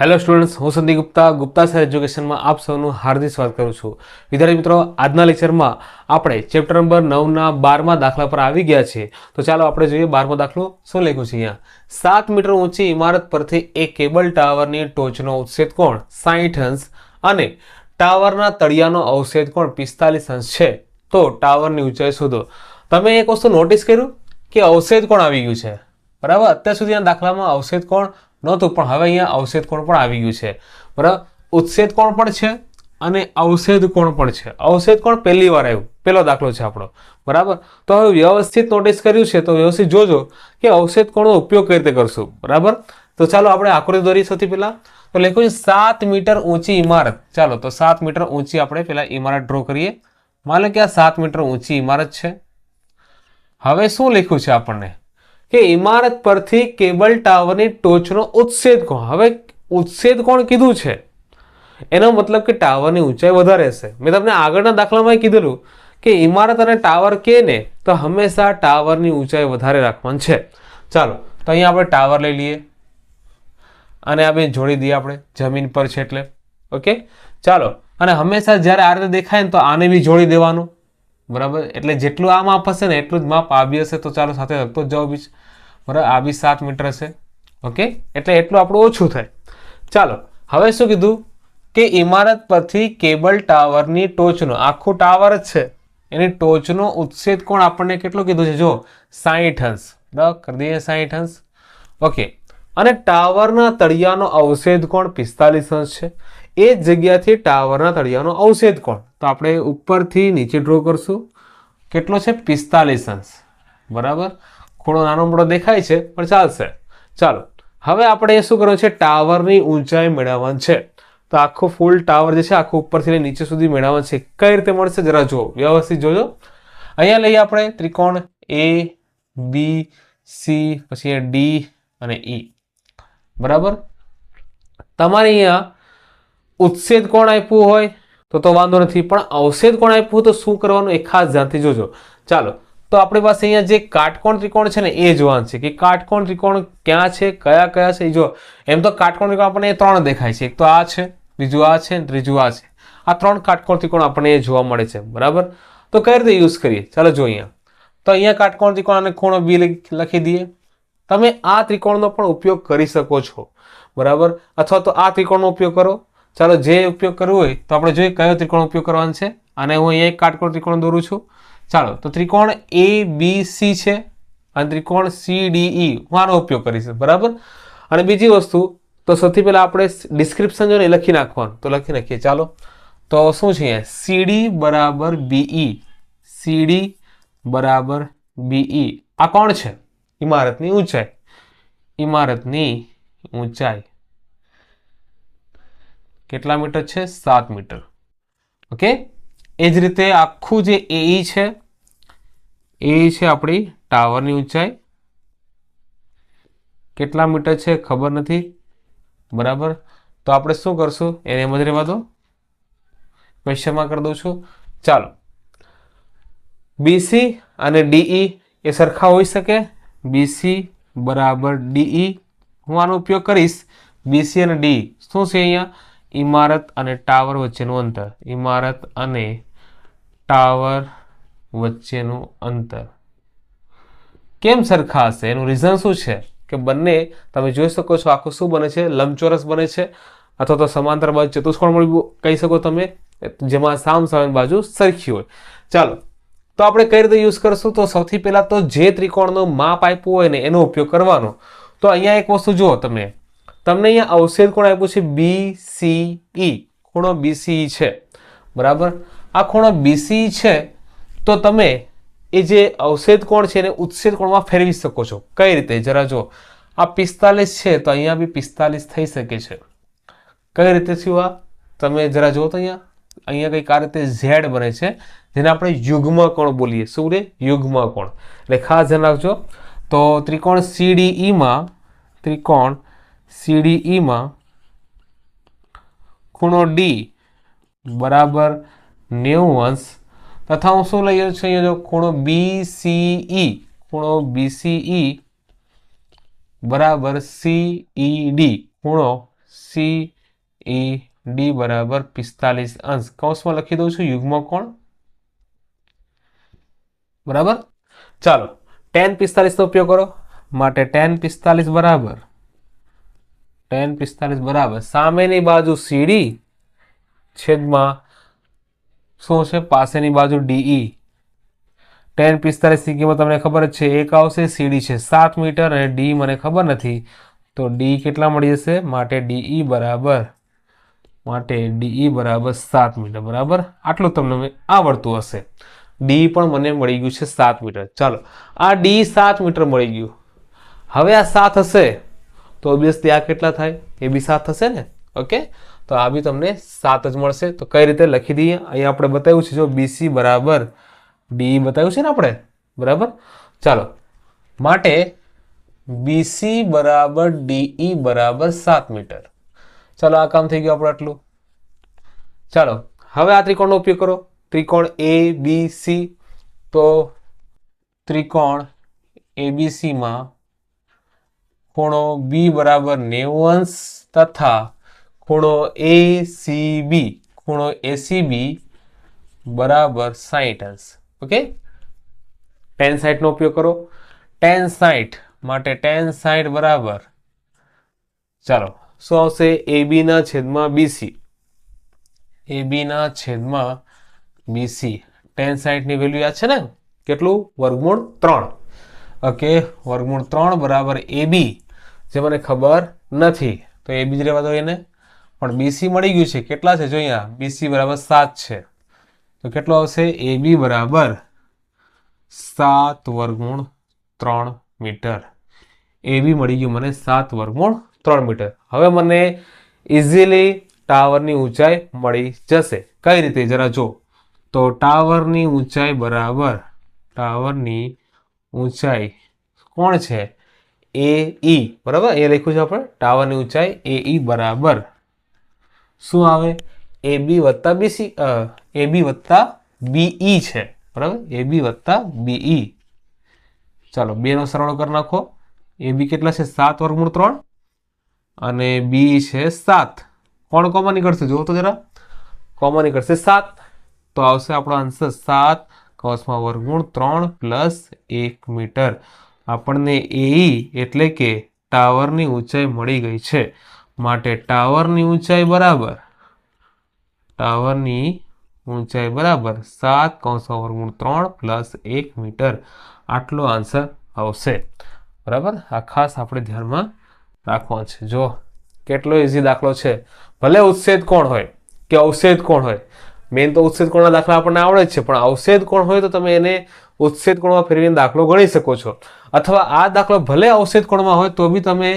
Hello students હું Sandeep Gupta Gupta sir એજ્યુકેશનમાં આપ સૌનું હાર્દિક સ્વાગત કરું છું. વિદ્યાર્થી મિત્રો, આજના લેક્ચરમાં આપણે ચેપ્ટર નંબર નવના બારમા દાખલા પર આવી ગયા છીએ. તો ચાલો આપણે જોઈએ બારમો દાખલો શું લખ્યું છે અહીંયા. સાત મીટર ઊંચી ઇમારત પરથી એક કેબલ ટાવરની ટોચનો ઉચ્છેદ કોણ? સાહીઠ અંશ. અને ટાવરના તળિયાનો અવક્ષેદ કોણ? પિસ્તાલીસ અંશ છે. તો ટાવરની ઊંચાઈ શોધો. તમે એક વસ્તુ નોટિસ કર્યું કે અવક્ષેદ કોણ આવી ગયું છે? બરાબર? અત્યાર સુધી આ દાખલામાં અવક્ષેદ કોણ? નહોતું, પણ હવે અહીંયા અવક્ષેદ કોણ પણ આવી ગયું છે. બરાબર? ઉત્સેદ કોણ પણ છે અને અવક્ષેદ કોણ પણ છે? અવક્ષેદ કોણ? પહેલી વાર આવ્યું. પહેલો દાખલો છે આપણો. બરાબર? તો હવે વ્યવસ્થિત નોટિસ કર્યું છે, તો વ્યવસ્થિત જોજો કે અવક્ષેદ કોણનો ઉપયોગ કઈ રીતે કરશું. બરાબર? તો ચાલો આપણે આકૃતિ દોરી સૌથી પહેલા. તો લખ્યું છે, સાત મીટર ઊંચી ઇમારત. ચાલો, તો સાત મીટર ઊંચી આપણે પહેલાં ઇમારત ડ્રો કરીએ. માની કે આ સાત મીટર ઊંચી ઇમારત છે. હવે શું લખ્યું છે આપણને? કે ઇમારત પરથી કેબલ ટાવરની ટોચનો ઉચ્છેદ કોણ? હવે ઉચ્છેદ કોણ કીધું છે? એનો મતલબ કે ટાવરની ઊંચાઈ વધારે છે મેં તમને આગળના દાખલામાં કીધેલું કે ઇમારત અને ટાવર કે ને, તો હંમેશા ટાવરની ઊંચાઈ વધારે રાખવાની છે. ચાલો, તો અહીંયા આપણે ટાવર લઈ લઈએ. અને આ બે જોડી દઈએ આપણે, જમીન પર છે એટલે. ઓકે? ચાલો, અને હંમેશા જ્યારે આ રીતે દેખાય ને, તો આને બી જોડી દેવાનું. બરાબર? એટલે જેટલું આ માપ હશે ને, એટલું જ માપ આ બી હશે, તો ચાલો સાથે લખતો જ જવાબ બરાબર? આ બી સાત મીટર હશે. ઓકે? એટલે એટલું આપણું ઓછું થાય. ચાલો, હવે શું કીધું? કે ઇમારત પરથી કેબલ ટાવરની ટોચનો, આખું ટાવર જ છે. એની ટોચનો ઉચ્છેદ કોણ આપણને કેટલો કીધું છે? જો સાહીઠ અંશ. બરાબર? કરી દઈએ સાહીઠ અંશ. ઓકે. અને ટાવરના તળિયાનો અવષેદ કોણ? પિસ્તાલીસ અંશ છે. એ જ જગ્યાથી ટાવરના તળિયાનો અવષેદ કોણ? તો આપણે ઉપરથી નીચે ડ્રો કરશું. કેટલો છે? પિસ્તાલીસ અંશ. બરાબર? ખૂણો નાનો મોટો દેખાય છે, પણ ચાલશે. ચાલો, હવે આપણે શું કરવાનું છે? ટાવરની ઊંચાઈ મેળવવાની છે. તો આખો ફૂલ ટાવર જે છે, આખું ઉપરથી નીચે સુધી મેળવવાનું છે. કઈ રીતે મળશે? જરા જુઓ. વ્યવસ્થિત જોજો. અહીંયા લઈએ આપણે ત્રિકોણ એ બી સી પછી ડી અને ઈ બરાબર? તમારે અહીંયા ઉચ્છેદ કોણ આપ્યું હોય? તો તો વાંધો નથી, પણ અવષેદ કોણ આપ્યું તો શું કરવાનું? એ ખાસ ધ્યાનથી જોજો. ચાલો, તો આપણી પાસે અહીંયા જે કાટકોણ ત્રિકોણ છે ને, એ જોવાનું છે કે કાટકોણ ત્રિકોણ ક્યાં છે, કયા કયા છે? એ જો, એમ તો કાટકોણ ત્રિકોણ આપણને ત્રણ દેખાય છે. એક તો આ છે, બીજું આ છે ત્રીજું આ છે. આ ત્રણ કાટકોણ ત્રિકોણ આપણને એ જોવા મળે છે, બરાબર? તો કઈ રીતે યુઝ કરીએ? ચાલો જો અહીંયા. તો અહીંયા કાટકોણ ત્રિકોણ અને ખૂણો બી લખી દઈએ. તમે આ ત્રિકોણનો પણ ઉપયોગ કરી શકો છો, બરાબર? અથવા તો આ ત્રિકોણનો ઉપયોગ કરો. ચાલો જે ઉપયોગ કરવો હોય તો આપણે જોઈએ કયો ત્રિકોણ ઉપયોગ કરવાનો છે. અને હું અહીંયા એક કાટકોણ ત્રિકોણ દોરું છું. ચાલો, તો ત્રિકોણ એ બી સી છે અને ત્રિકોણ સી ડી ઈ હું આનો ઉપયોગ કરીશ, બરાબર? અને બીજી વસ્તુ, તો સૌથી પહેલાં આપણે ડિસ્ક્રિપ્શન જો લખી નાખવાનું. તો લખી નાખીએ, ચાલો. તો શું છે અહીંયા? સીડી બરાબર બીઈ સીડી બરાબર બીઈ આ કોણ છે? ઇમારતની ઊંચાઈ. ઇમારતની ઊંચાઈ. કેટલા મીટર છે? સાત મીટર. ઓકે? એ જ રીતે આખું જે એઈ છે, એ છે આપણી ટાવરની ઊંચાઈ. કેટલા મીટર છે ખબર નથી. બરાબર? તો આપણે શું કરશું? એને એમ જ રહેવા દો. ક્વેશ્ચનમાં કરી દઉં છું. ચાલો. બીસી અને ડીઈ એ સરખા હોઈ શકે? બીસી બરાબર ડીઈ હું આનો ઉપયોગ કરીશ. બીસી અને ડી શું છે અહીંયા? ઇમારત અને ટાવર વચ્ચેનું અંતર. ઇમારત અને ટાવર વચ્ચેનું અંતર. કેમ સરખા હશે? એનું રીઝન શું છે? કે બંને, તમે જોઈ શકો છો આખું શું બને છે? લંબચોરસ બને છે. અથવા તો સમાંતર બાજુ ચતુષ્કોણ મળી કહી શકો તમે, જેમાં સામ સામે બાજુ સરખી હોય. ચાલો, તો આપણે કઈ રીતે યુઝ કરશું? તો સૌથી પહેલાં તો જે ત્રિકોણનું માપ આપ્યું હોય ને, એનો ઉપયોગ કરવાનો. તો અહીંયા એક વસ્તુ જુઓ તમે. તમને અહીંયા અવશેદ કોણ આપ્યું છે બી સી ઈ ખૂણો બીસીઈ છે. બરાબર? આ ખૂણો બીસી છે, તો તમે એ જે અવશેદ કોણ છે એને ઉત્સેદ કોણમાં ફેરવી શકો છો. કઈ રીતે? જરા જો આ પિસ્તાલીસ છે, તો અહીંયા બી પિસ્તાલીસ થઈ શકે છે. કઈ રીતે થયું આ? તમે જરા જુઓ તો અહીંયા. અહીંયા કંઈક આ રીતે ઝેડ બને છે, જેને આપણે યુગ્મ કોણ બોલીએ. શું રે? યુગ્મ કોણ એટલે ખાસ ધ્યાન રાખજો. તો ત્રિકોણ સીડીઈમાં ત્રિકોણ સીડીઈમાં ખૂણો ડી બરાબર નેવું અંશ. તથા હું શું લઈ છું અહીંયા જો ખૂણો બી ઈ ખૂણો બીસીઈ બરાબર સીઈ ડી ખૂણો સી ઈ ડી બરાબર પિસ્તાલીસ અંશ. કૌંસમાં લખી દઉં છું યુગ્મ કોણ? બરાબર? ચાલો ટેન પિસ્તાલીસનો ઉપયોગ કરો. માટે ટેન પિસ્તાલીસ બરાબર ટેન પિસ્તાલીસ બરાબર. સામેની બાજુ સીડી છેદમાં શું છે? પાસેની બાજુ ડીઈ. ટેન પિસ્તાલીસની કિંમત તમને ખબર જ છે. એક આવશે, સીડી છે. સાત મીટર અને ડી મને ખબર નથી. તો ડી કેટલા મળી જશે? માટે ડીઈ બરાબર, માટે ડીઈ બરાબર સાત મીટર. બરાબર? આટલું તમને આવડતું હશે. ડી પણ મને મળી ગયું છે સાત મીટર. ચાલો, આ ડી સાત મીટર મળી ગયું. હવે આ સાત હશે. તો ઓબ્વિયસલી આ કેટલા થાય? એ બી સાત થશે ને? ઓકે તો આ બી તમને સાત જ મળશે. તો કઈ રીતે લખી દઈએ? અહીંયા આપણે બતાવ્યું છે જો બીસી બરાબર ડી બતાવ્યું છે ને આપણે? બરાબર? ચાલો. માટે બીસી બરાબર ડીઈ બરાબર સાત મીટર. ચાલો, આ કામ થઈ ગયું આપણે આટલું. ચાલો, હવે આ ત્રિકોણનો ઉપયોગ કરો. ત્રિકોણ એ બી સી તો ત્રિકોણ એબીસીમાં ખૂણો બી બરાબર નેવું તથા ખૂણો એ સી બી ખૂણો એસીબી બરાબર સાહીઠ અંશ ઓકે ટેન સાઈઠનો ઉપયોગ કરો. ટેન સાઈઠ માટે ટેન સાઈઠ બરાબર. ચાલો, શું આવશે? એ બીના છેદમાં બીસી એ બીના છેદમાં બીસી ટેન સાઈઠની વેલ્યુ યાદ છે ને? કેટલું? વર્ગમૂળ ત્રણ. ઓકે વર્ગમૂળ ત્રણ બરાબર એ બી જે મને ખબર નથી. તો એ બી રહેવા દો એને. પણ બીસી મળી ગયું છે. કેટલા છે? જો અહીંયા બીસી બરાબર સાત છે. તો કેટલો આવશે? એ બી બરાબર સાત વર્ગમૂળ ત્રણ મીટર. એ બી મળી ગયું મને સાત વર્ગમૂળ ત્રણ મીટર. હવે મને ઇઝીલી ટાવરની ઊંચાઈ મળી જશે. કઈ રીતે? જરા જો તો ટાવરની ઊંચાઈ બરાબર, ટાવરની ઊંચાઈ કોણ છે? એ ઈ બરાબર? એ લખ્યું છે આપણે? ટાવરની ઊંચાઈ એ ઈ બરાબર. શું આવે? એ બી વત્તા બીસી એ બી વત્તા બીઈ છે. બરાબર? એ બી વત્તા બીઈ ચાલો, બેનો સરવાળો કરી નાખો. એ કેટલા છે? સાત વર્ગમૂળ ત્રણ. અને બી છે સાત. કોણ કોમન નીકળશે? જુઓ તો જરા. કોમન નીકળશે સાત. તો આવશે આપણો આન્સર સાત. કૌંસમાં વર્ગમૂળ ત્રણ પ્લસ એક મીટર. આપણને એઈ એટલે કે ટાવરની ઊંચાઈ મળી ગઈ છે. માટે ટાવરની ઊંચાઈ બરાબર, ટાવરની ઊંચાઈ બરાબર સાત કૌંસમાં વર્ગમૂળ ત્રણ પ્લસ એક મીટર આટલો આન્સર આવશે. બરાબર? આ ખાસ આપણે ધ્યાનમાં રાખવા છે. જો કેટલો ઇઝી દાખલો છે. ભલે ઉચ્છેદ કોણ હોય કે અવષેદ કોણ હોય. મેન તો ઉચ્છેદ કોણના દાખલા આપણને આવડે જ છે, પણ અવષેદ કોણ હોય તો તમે એને ઉચ્છેદ કોણમાં ફેરવીને દાખલો ગણી શકો છો. અથવા આ દાખલો ભલે અવષેદ કોણમાં હોય, તો બી તમે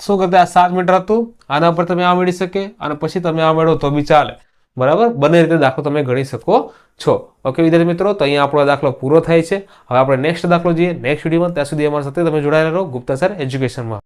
શું કરતા, આ સાત મીટર હતું, આના પર તમે આ મેળવી શકે, અને પછી તમે આ મેળવો તો બી ચાલે. બરાબર? બંને રીતે દાખલો તમે ગણી શકો છો. ઓકે, વિદ્યાર્થી મિત્રો, તો અહીંયા આપણો દાખલો પૂરો થાય છે. હવે આપણે નેક્સ્ટ દાખલો જોઈએ. નેક્સ્ટ વિડીયોમાં ત્યાં સુધી અમારી સાથે તમે જોડાયેલા રહો. ગુપ્તા સર એજ્યુકેશનમાં.